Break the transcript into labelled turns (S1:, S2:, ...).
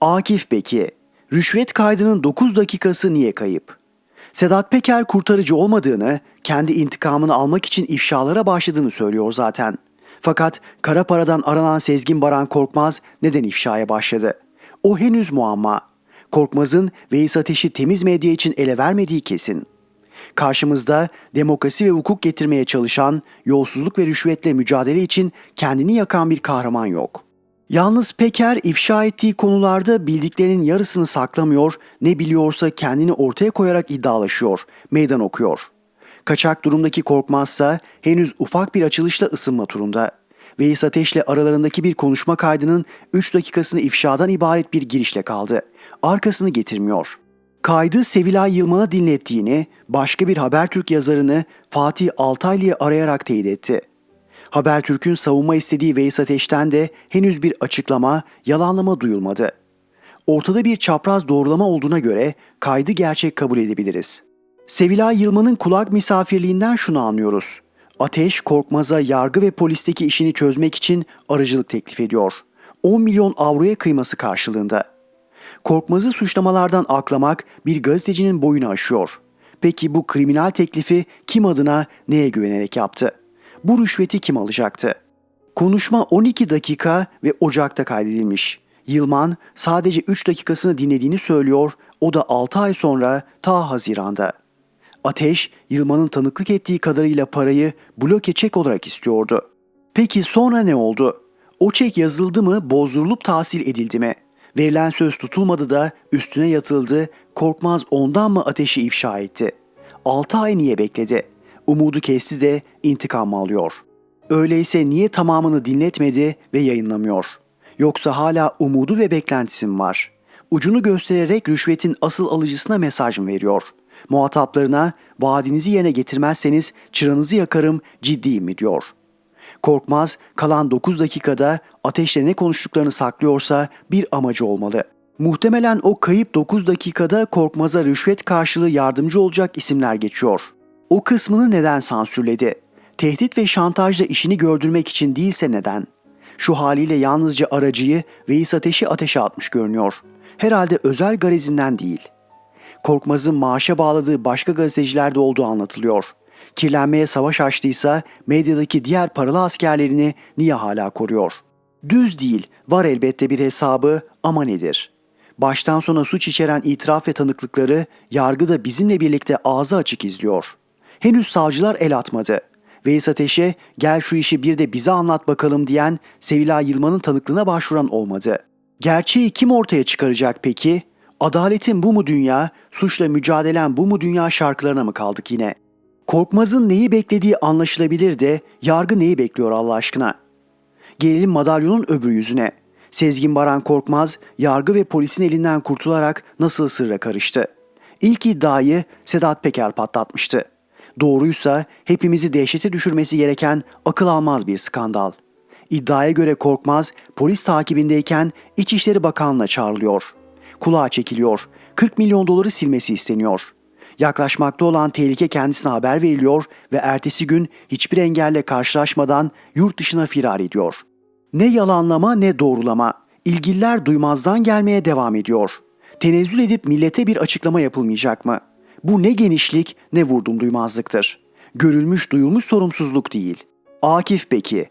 S1: Akif Beki, rüşvet kaydının 9 dakikası niye kayıp? Sedat Peker kurtarıcı olmadığını, kendi intikamını almak için ifşalara başladığını söylüyor zaten. Fakat kara paradan aranan Sezgin Baran Korkmaz neden ifşaya başladı? O henüz muamma. Korkmaz'ın Veys Ateş'i temiz medya için ele vermediği kesin. Karşımızda demokrasi ve hukuk getirmeye çalışan, yolsuzluk ve rüşvetle mücadele için kendini yakan bir kahraman yok. Yalnız Peker ifşa ettiği konularda bildiklerinin yarısını saklamıyor, ne biliyorsa kendini ortaya koyarak iddialaşıyor, meydan okuyor. Kaçak durumdaki Korkmazsa henüz ufak bir açılışla ısınma turunda. Veys Ateş'le aralarındaki bir konuşma kaydının 3 dakikasını ifşadan ibaret bir girişle kaldı. Arkasını getirmiyor. Kaydı Sevilay Yılmaz'a dinlettiğini, başka bir Habertürk yazarını Fatih Altaylı'yı arayarak teyit etti. Habertürk'ün savunma istediği Veys Ateş'ten de henüz bir açıklama, yalanlama duyulmadı. Ortada bir çapraz doğrulama olduğuna göre kaydı gerçek kabul edebiliriz. Sevilay Yılmaz'ın kulak misafirliğinden şunu anlıyoruz. Ateş Korkmaz'a yargı ve polisteki işini çözmek için aracılık teklif ediyor. 10 milyon avroya kıyması karşılığında. Korkmaz'ı suçlamalardan aklamak bir gazetecinin boyunu aşıyor. Peki bu kriminal teklifi kim adına neye güvenerek yaptı? Bu rüşveti kim alacaktı? Konuşma 12 dakika ve Ocak'ta kaydedilmiş. Yılman sadece 3 dakikasını dinlediğini söylüyor, o da 6 ay sonra ta Haziran'da. Ateş, Yılman'ın tanıklık ettiği kadarıyla parayı bloke çek olarak istiyordu. Peki sonra ne oldu? O çek yazıldı mı, bozdurulup tahsil edildi mi? Verilen söz tutulmadı da üstüne yatıldı, Korkmaz ondan mı ateşi ifşa etti? 6 ay niye bekledi? Umudu kesti de intikam alıyor? Öyleyse niye tamamını dinletmedi ve yayınlamıyor? Yoksa hala umudu ve beklentisi mi var? Ucunu göstererek rüşvetin asıl alıcısına mesaj mı veriyor? Muhataplarına vaadinizi yerine getirmezseniz çıranızı yakarım ciddiyim mi diyor. Korkmaz kalan 9 dakikada ateşle ne konuştuklarını saklıyorsa bir amacı olmalı. Muhtemelen o kayıp 9 dakikada Korkmaz'a rüşvet karşılığı yardımcı olacak isimler geçiyor. O kısmını neden sansürledi? Tehdit ve şantajla işini gördürmek için değilse neden? Şu haliyle yalnızca aracıyı Veys Ateş'i ateşe atmış görünüyor. Herhalde özel garezinden değil. Korkmaz'ın maaşa bağladığı başka gazetecilerde olduğu anlatılıyor. Kirlenmeye savaş açtıysa medyadaki diğer paralı askerlerini niye hala koruyor? Düz değil, var elbette bir hesabı ama nedir? Baştan sona suç içeren itiraf ve tanıklıkları yargıda bizimle birlikte ağzı açık izliyor. Henüz savcılar el atmadı. Veys Ateş'e gel şu işi bir de bize anlat bakalım diyen Sevilay Yılmaz'ın tanıklığına başvuran olmadı. Gerçeği kim ortaya çıkaracak peki? Adaletin bu mu dünya, suçla mücadelen bu mu dünya şarkılarına mı kaldık yine? Korkmaz'ın neyi beklediği anlaşılabilir de yargı neyi bekliyor Allah aşkına? Gelelim madalyonun öbür yüzüne. Sezgin Baran Korkmaz yargı ve polisin elinden kurtularak nasıl sırra karıştı? İlk iddiayı Sedat Peker patlatmıştı. Doğruysa hepimizi dehşete düşürmesi gereken akıl almaz bir skandal. İddiaya göre Korkmaz polis takibindeyken İçişleri Bakanlığı'na çağrılıyor. Kulağa çekiliyor. 40 milyon doları silmesi isteniyor. Yaklaşmakta olan tehlike kendisine haber veriliyor ve ertesi gün hiçbir engelle karşılaşmadan yurt dışına firar ediyor. Ne yalanlama ne doğrulama. İlgililer duymazdan gelmeye devam ediyor. Tenezzül edip millete bir açıklama yapılmayacak mı? Bu ne genişlik ne vurdum duymazlıktır. Görülmüş duyulmuş sorumsuzluk değil. Akif Beki